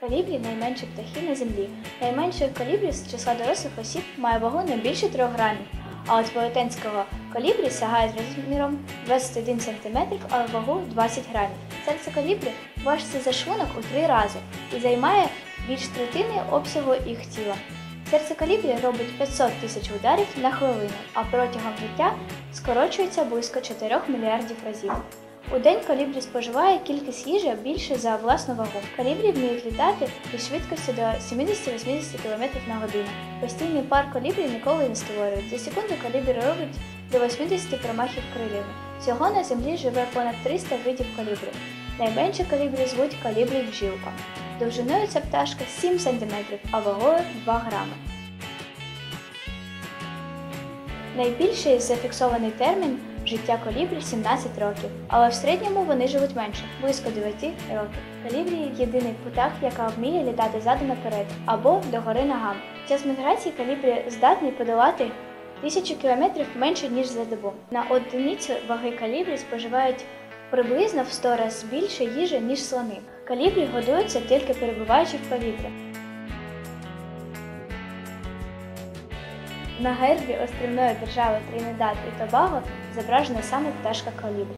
Калібрі найменші птахи на землі. Найменший колібрі з числа дорослих осіб має вагу не більше 3 грамів, а от велетенського колібрі сягає розміром 21 см, а вагу 20 грамів. Серце колібрі важче за шлунок у три рази і займає більш третини обсягу їх тіла. Серце калібрі робить 500 тисяч ударів на хвилину, а протягом життя скорочується близько 4 мільярдів разів. У день калібрі споживає кількість їжі більше за власну вагу. Калібрі вміють літати із швидкістю до 70-80 км на годину. Постійний пар калібрі ніколи не створюють. За секунду калібрі робить до 80 промахів крилів. Всього на землі живе понад 300 видів калібрів. Найменші калібрі звуть калібрі бджілка. Довжиною ця пташка 7 см, а вагою 2 грами. Найбільший зафіксований термін життя колібрі 17 років, але в середньому вони живуть менше близько 9 років. Калібрі єдиний птах, яка вміє літати задом наперед або догори ногами. Час міграції калібрі здатний подолати тисячу кілометрів менше ніж за добу. На одиницю ваги калібрі споживають приблизно в 100 разів більше їжі, ніж слони. Калібрі годуються тільки перебуваючи в повітрі. На гербі острівної держави Тринидад і Тобаго зображена саме пташка калібрі.